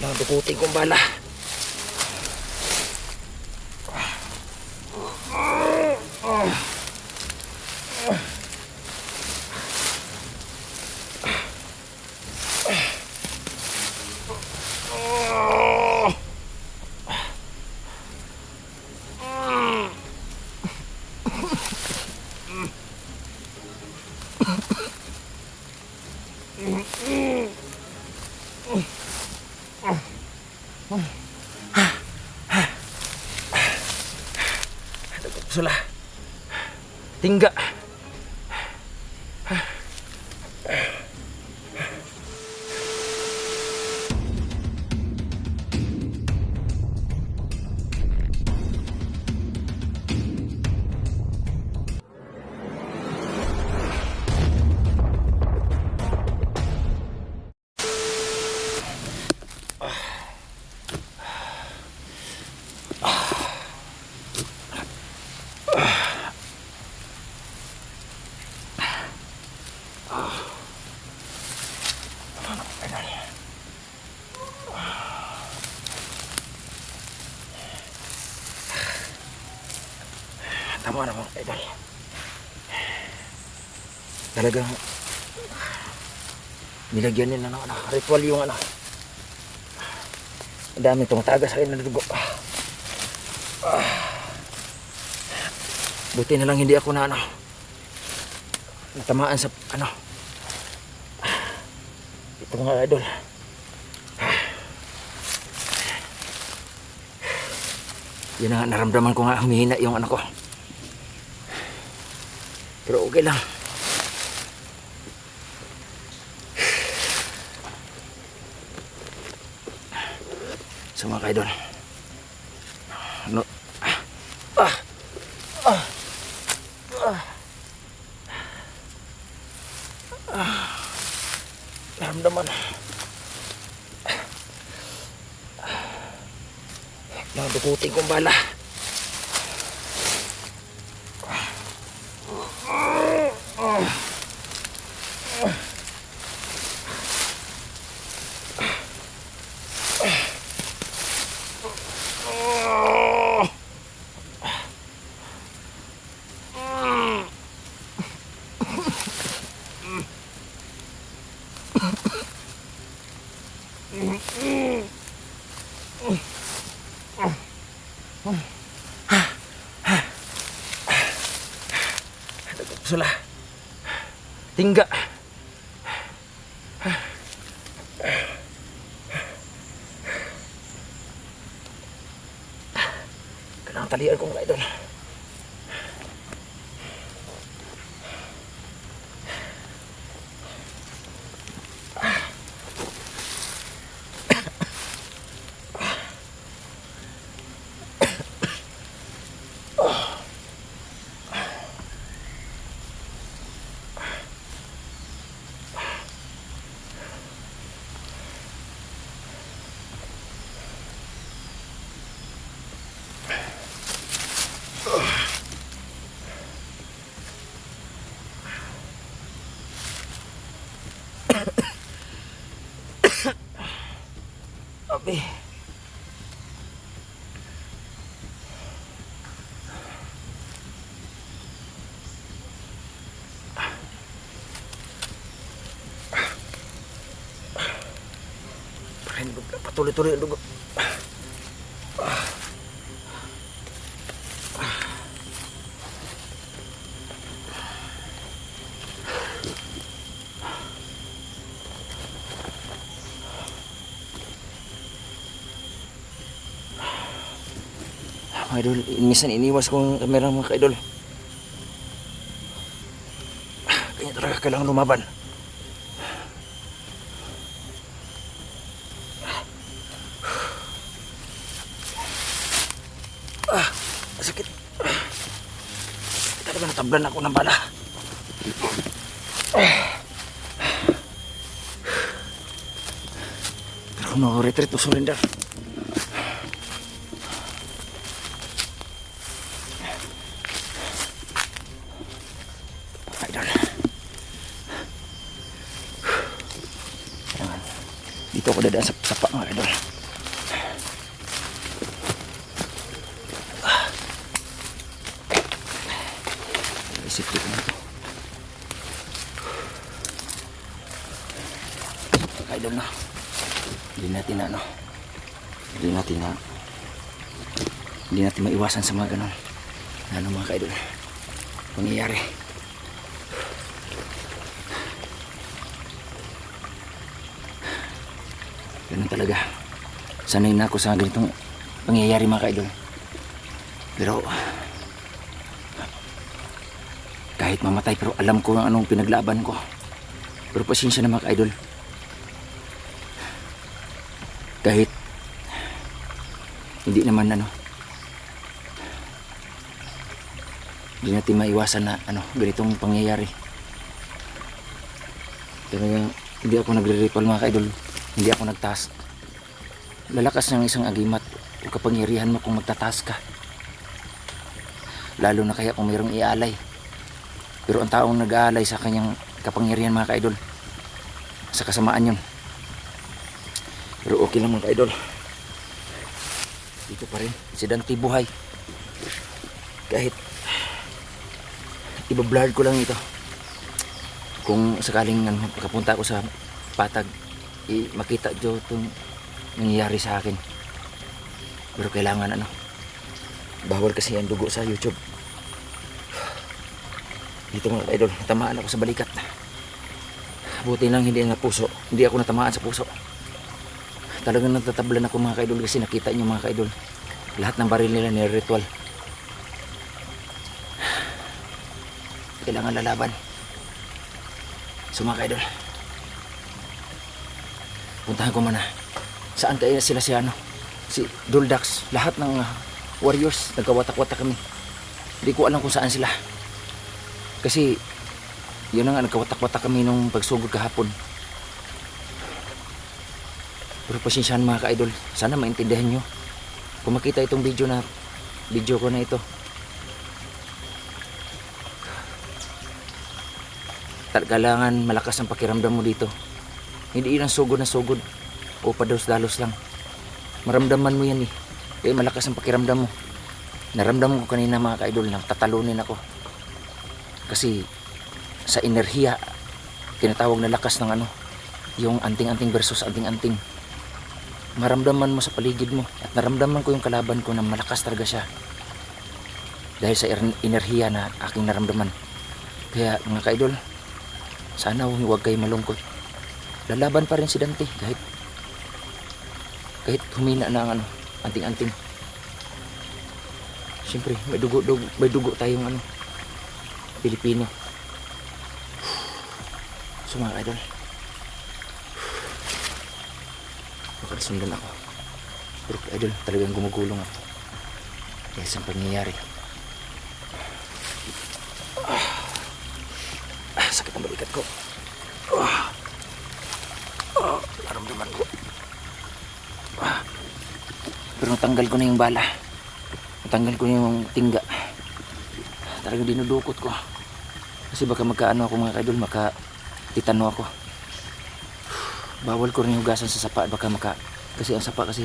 Nadukutin kong bala. Sula. Tingga. Tama naman, idol. Talagang nilagyan nila ng ano, ritual yung ano. Ang daming tumataga sa akin na dugo. Buti na lang hindi ako na ano, natamaan sa ano. Ito mga idol. Yan na nga, naramdaman ko nga humihina yung ano ko. Pero okay lang. So mga kaidol. Ano? Ah! Ah! Ah! Ah! Naramdaman. Nadukutin kong bala. Sula. Tingga. Kanang talian ko mga idol. Parang dugo, dugo. Mga idol, minsan iniwas kong kamera mga ka-idol. Kanya talaga kailangan lumaban. Natablan ako ng bala. Pero no retreat to surrender. Idol. Dito ako dadaan sa sapa mga idol. Natin na ano. Hindi natin na hindi natin maiwasan sa mga ganun. Ano mga kaidol. Pangyayari. Ganun talaga. Sanay na ako sa ganitong pangyayari mga kaidol. Pero kahit mamatay pero alam ko ang anong pinaglaban ko. Pero pasensya na mga kaidol. Kahit hindi naman ano hindi natin maiwasan na ano ganitong pangyayari. Yung, hindi ako nagre-ripple mga kaidol. Hindi ako nagtaas. Lalakas ng isang agimat. O kapangyarihan mo kung magtataas ka. Lalo na kaya kung mayroong ialay. Pero ang taong nag-aalay sa kanyang kapangyarihan mga kaidol sa kasamaan yun pero okay lang mga kaidol. Dito pa rin si Dante buhay. Kahit ibablard ko lang ito. Kung sakaling ano, pagkapunta ako sa patag i makita jo itong nangyayari sa akin. Pero kailangan ano bawal kasi ang dugo sa youtube. Dito mga idol natamaan ako sa balikat. Buti lang hindi na puso. Hindi ako natamaan sa puso talagang natatablan ako mga kaidol kasi nakita nyo mga kaidol lahat ng baril nila ni ritual. Kailangan lalaban. So mga kaidol puntahan ko muna. Saan kaya sila si ano si Duldax? Lahat ng ah, warriors nagkawatak-watak kami. Hindi ko alam kung saan sila. Kasi yun na nga nagkawatak-watak kami nung pagsugod kahapon pero pasensyahan mga ka-idol, sana maintindihan nyo. Kung makita itong video na video ko na ito. Kailangan malakas ang pakiramdam mo dito. Hindi yun ang sugod na sugod o padalos-dalos lang. Maramdaman mo yan eh. Kaya malakas ang pakiramdam mo. Naramdam ko kanina mga ka-idol na tatalunin ako. Kasi sa enerhiya, tinatawag na lakas ng ano, yung anting-anting versus anting-anting maramdaman mo sa paligid mo at naramdaman ko yung kalaban ko na malakas talaga siya. Dahil sa er- enerhiya na aking naramdaman. Kaya mga kaidol sana huwag kayo malungkot. Lalaban pa rin si Dante kahit kahit humina na ang ano anting-anting. Siyempre may dugo, dugo may dugo tayong ano Pilipino. So mga kaidol makasundan ako. Pero idol talagang gumugulong ako. Kaya sa pangyayari. Ah, sakit ang balikat ko. Ah, ah, naramdaman ko. Ah, pero natanggal ko na yung bala. Natanggal ko yung tingga. Talagang dinudukot ko. Kasi baka magkaano ako mga kaidol maka titano ako. Bawal ko rin hugasan sa sapa. Baka maka kasi ang sapa kasi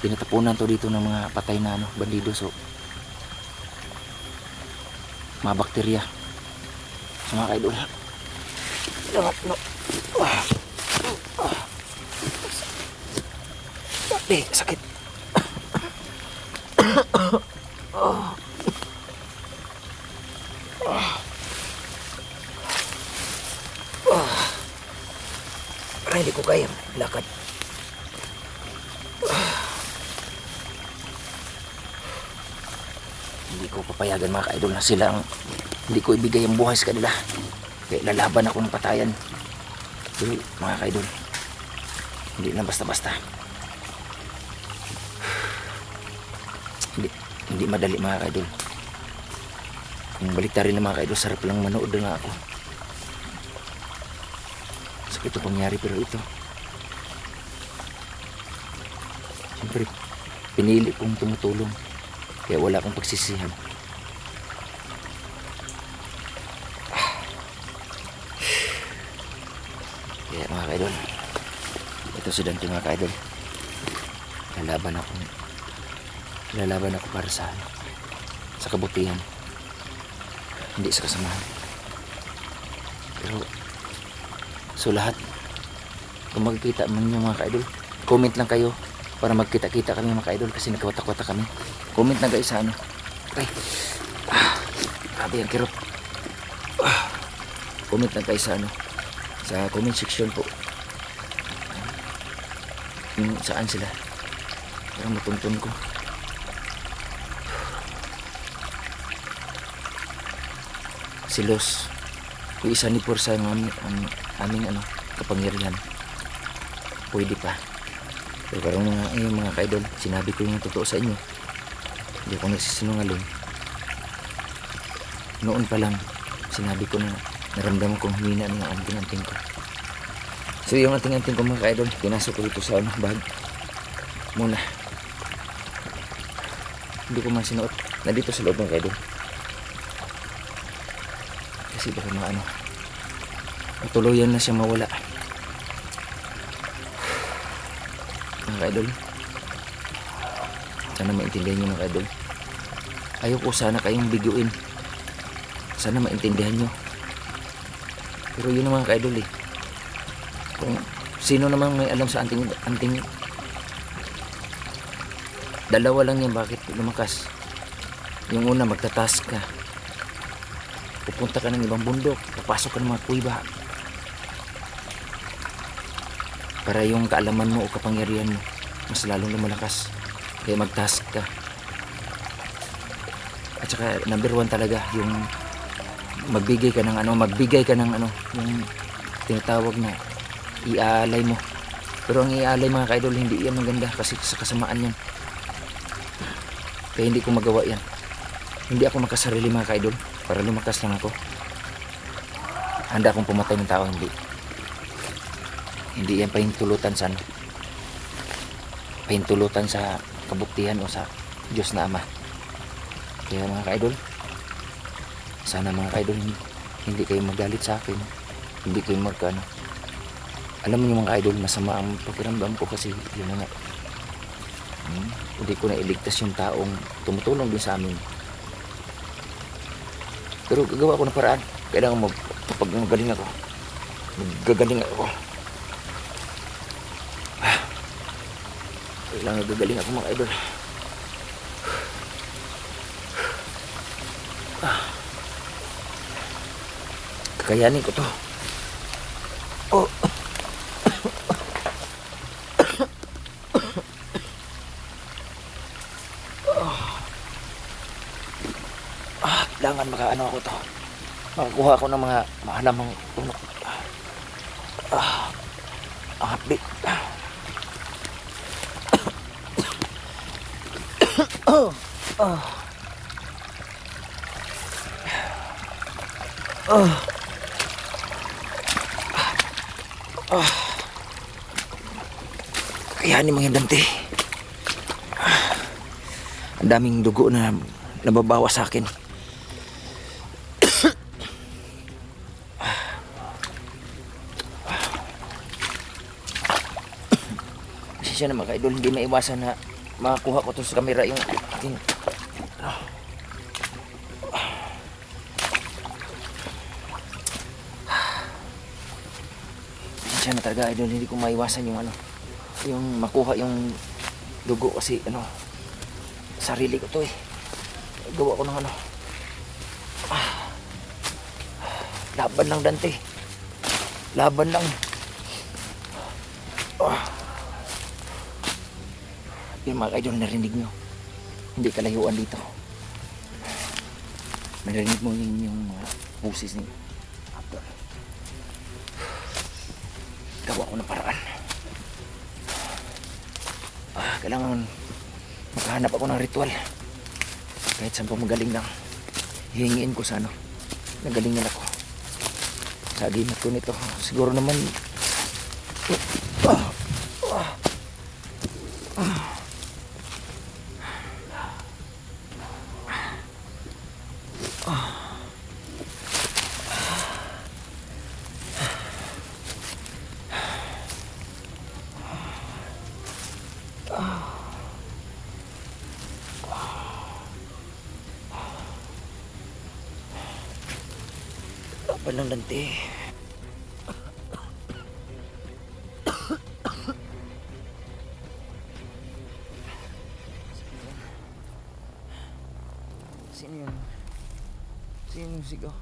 tinatapunan to dito ng mga patay na ano bandido so mga bakterya sa mga kaidol lahat no ah. Eh, sakit ah. Parang hindi ko kaya lakad. Hindi ko papayagan mga ka-idol na sila ang hindi ko ibigay ang buhay sa kanila. Kaya lalaban ako ng patayan. Pero mga ka-idol, hindi lang basta-basta. Hindi, hindi madali mga ka-idol. Kung baliktarin na mga ka-idol, sarap lang manood na ako sakit ito pangyari pero ito siyempre pinili kong tumutulong kaya wala akong pagsisihan kaya mga kaidol Ito si Dante mga ka-idol. Lalaban ako. Lalaban ako para sa ano, sa kabutihan. Hindi sa kasamahan. Pero, so lahat, kung magkikita man yung mga ka-idol, comment lang kayo para magkita-kita kami mga ka-idol kasi nagkawatak-watak kami. Comment lang kayo sa ano. Ay, ah, grabe ang kirot. Ah, comment lang kayo sa ano, sa comment section po. Yung saan sila. Parang matuntun ko. Si Los. Yung isa ni Pursa ang, aming, ang aming ano, kapangyarihan. Pwede pa. Pero parang mga, eh, mga kaidol, sinabi ko yung totoo sa inyo. Hindi ako nagsisinungaling. Noon pa lang, sinabi ko na naramdaman kong humina ng anting-anting ko. So yung anting-anting ko mga kaidol, pinasok ko dito sa ano, bag. Muna. Hindi ko man sinuot. Nandito sa loob mga kaidol. Kasi baka maano. Matuluyan na siya mawala. Mga kaidol. Sana maintindihan nyo mga kaidol. Ayoko sana kayong biguin. Sana maintindihan nyo. Pero yun ang mga kaidol eh. Kung sino namang may alam sa anting anting dalawa lang yan bakit lumakas. Yung una magtatask ka. Pupunta ka ng ibang bundok, papasok ka ng mga kuiba. Para yung kaalaman mo o kapangyarihan mo mas lalong lumalakas. Kaya mag-task ka. At saka number one talaga yung magbigay ka ng ano, magbigay ka ng ano, yung tinatawag na iaalay mo. Pero ang iaalay mga kaidol, hindi yan maganda kasi sa kasamaan yan. Kaya hindi ko magawa yan. Hindi ako makasarili mga kaidol para lumakas lang ako. Handa akong pumatay ng tao, hindi. Hindi yan pahintulutan sa ano. Pahintulutan sa kabuktihan o sa Diyos na Ama. Kaya mga kaidol, sana mga kaidol, hindi, kayo magalit sa akin. Hindi kayo magkano. Alam niyo mga idol, masama ang pakiramdam ko kasi yun nga. Hmm, hindi ko na iligtas yung taong tumutulong din sa amin. Pero gagawa ko ng paraan. Kailangan mag, kapag magaling ako, magagaling ako. Ah, Kailangan gagaling ako mga idol. Kakayanin ko to. Oh. Ah, kailangan makaano ako to. Makakuha ako ng mga mahalamang puno. Ah, ang hapdi. Oh, oh. Oh. Oh. Kayanin mga dante. Ang daming dugo na nababawa sa akin. Pasensya na mga idol, hindi maiwasan na makakuha ko to sa camera yung aking Pasensya na talaga idol, hindi ko maiwasan yung ano yung makuha yung dugo kasi ano sarili ko to eh. Gawa ko ng ano ah. laban lang Dante. Laban lang. Ah. yung mga idol narinig nyo. Hindi kalayuan dito. Narinig mo yung, yung mga busis ni gawa ko ng paraan. Ah, kailangan makahanap ako ng ritual. Kahit saan pa magaling lang hihingiin ko sa ano nagalingan ako. Sa agimat ko nito siguro naman Walang lante. Sino yun? Sino yung sigaw?